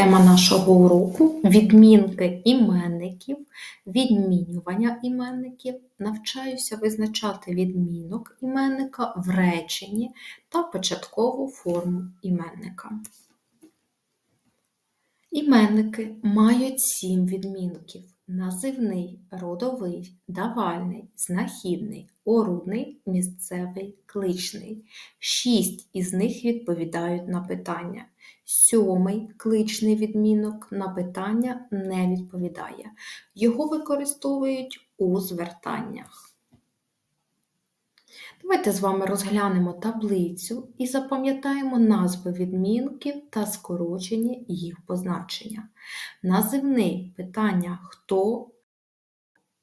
Тема нашого уроку відмінки іменників, відмінювання іменників. Навчаюся визначати відмінок іменника в реченні та початкову форму іменника. Іменники мають сім відмінків: називний, родовий, давальний, знахідний, орудний, місцевий, кличний. Шість із них відповідають на питання. Сьомий кличний відмінок на питання не відповідає. Його використовують у звертаннях. Давайте з вами розглянемо таблицю і запам'ятаємо назви відмінків та скорочені їх позначення. Називний питання хто,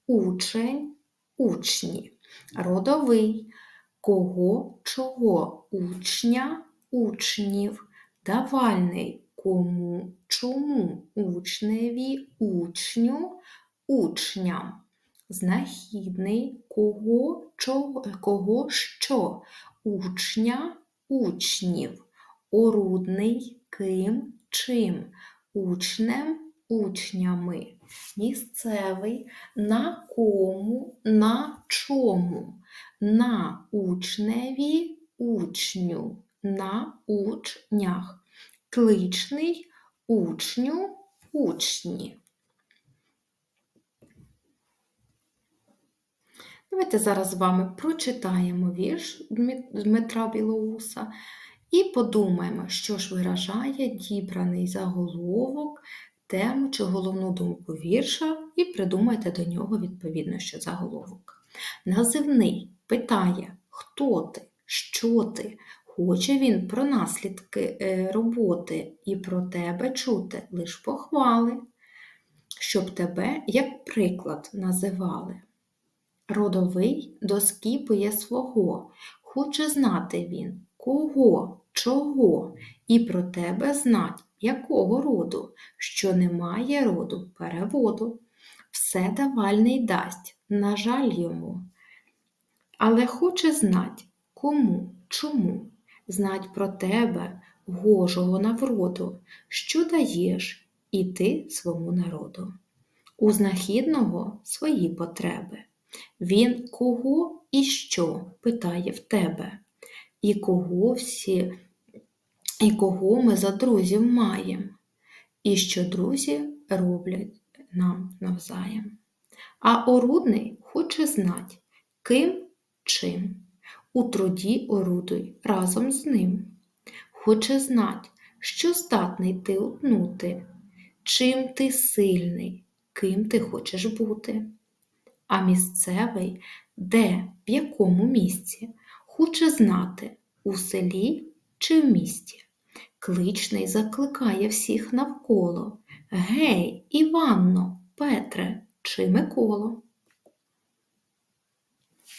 учень, учні. Родовий кого, чого, учня, учнів. Давальний кому, чому, учневі, учню, учням. Знахідний кого, чого, кого що, учня, учнів, орудний ким, чим, учнем, учнями, місцевий. На кому, на чому, на учневі, учню, на учнях, кличний, учню, учні. Давайте зараз з вами прочитаємо вірш Дмитра Білоуса і подумаємо, що ж виражає дібраний заголовок, тему чи головну думку вірша, і придумайте до нього відповідно, що заголовок. Називний питає, хто ти, що ти, хоче він про наслідки е, роботи і про тебе чути лиш похвали, щоб тебе як приклад називали. Родовий доскіпує свого, хоче знати він, кого, чого, і про тебе знать, якого роду, що немає роду переводу. Все давальний дасть, на жаль йому. Але хоче знать, кому, чому, знать про тебе, гожого навроду, що даєш і ти свому народу. У знахідного свої потреби. Він кого і що питає в тебе, і кого всі, і кого ми за друзів маємо, і що друзі роблять нам навзаєм. А орудний хоче знать, ким чим. У труді орудуй разом з ним. Хоче знать, що здатний ти утнути, чим ти сильний, ким ти хочеш бути а місцевий де, в якому місці, хоче знати, у селі чи в місті. Кличний закликає всіх навколо Гей, Іванно, Петре чи Миколо.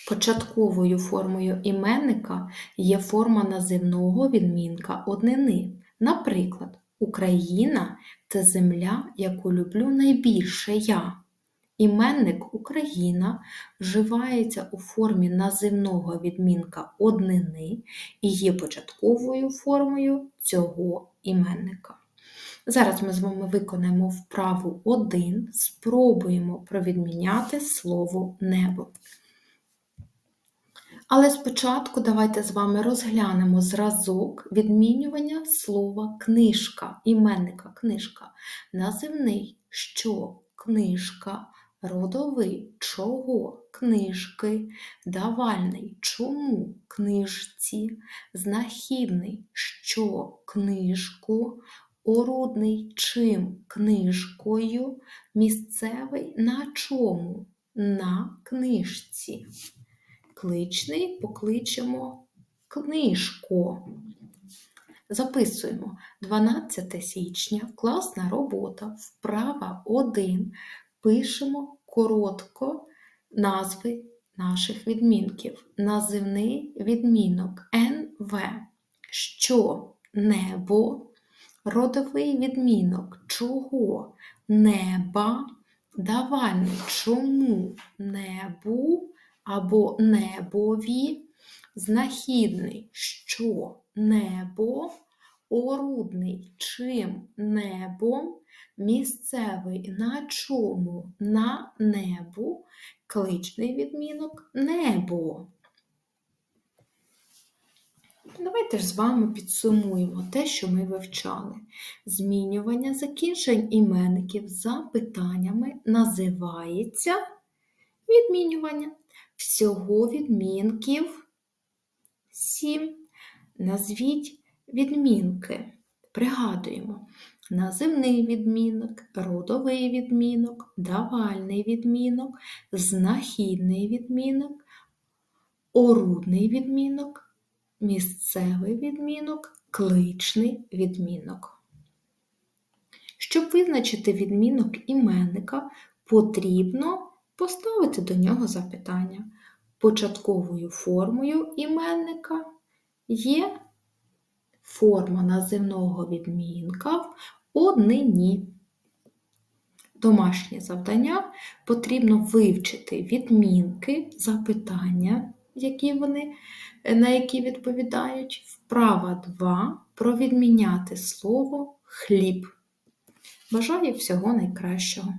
Початковою формою іменника є форма називного відмінка однини. Наприклад, Україна це земля, яку люблю найбільше я. Іменник Україна вживається у формі називного відмінка однини і є початковою формою цього іменника. Зараз ми з вами виконаємо вправу 1, спробуємо провідміняти слово небо. Але спочатку давайте з вами розглянемо зразок відмінювання слова книжка, іменника книжка, називний. Що? Книжка родовий чого? Книжки, давальний чому? Книжці, знахідний що? Книжку, орудний чим? Книжкою, місцевий на чому, на книжці. Кличний покличемо книжко. Записуємо. 12 січня, класна робота, вправа 1 пишемо коротко назви наших відмінків. Називний відмінок НВ, що небо, родовий відмінок чого? Неба, давальний чому небу або небові, знахідний що небо, Орудний чим небом, місцевий на чому на небу, кличний відмінок небо. Давайте ж з вами підсумуємо те, що ми вивчали. Змінювання закінчень іменників за питаннями називається відмінювання. Всього відмінків 7. Назвіть відмінки. Пригадуємо. Називний відмінок, родовий відмінок, давальний відмінок, знахідний відмінок, орудний відмінок, місцевий відмінок, кличний відмінок. Щоб визначити відмінок іменника, потрібно поставити до нього запитання. Початковою формою іменника є форма називного відмінка однині. Домашнє завдання потрібно вивчити відмінки, запитання, які вони, на які відповідають. Вправа 2 провідміняти слово хліб. Бажаю всього найкращого!